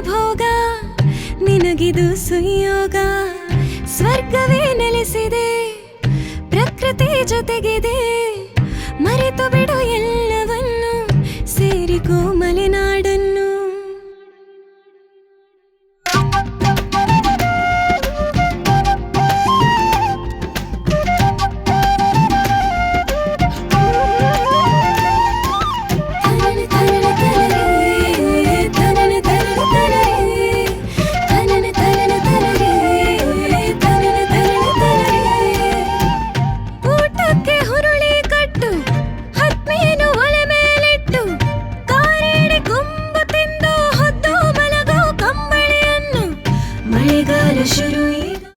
ಭೋಗ ನಿನಗಿದು ಸುಯೋಗ ಸ್ವರ್ಗವೇ ನೆಲೆಸಿದೆ ಪ್ರಕೃತಿ ಜೊತೆಗಿದೆ ಮರೆತು करे शुरू शुरू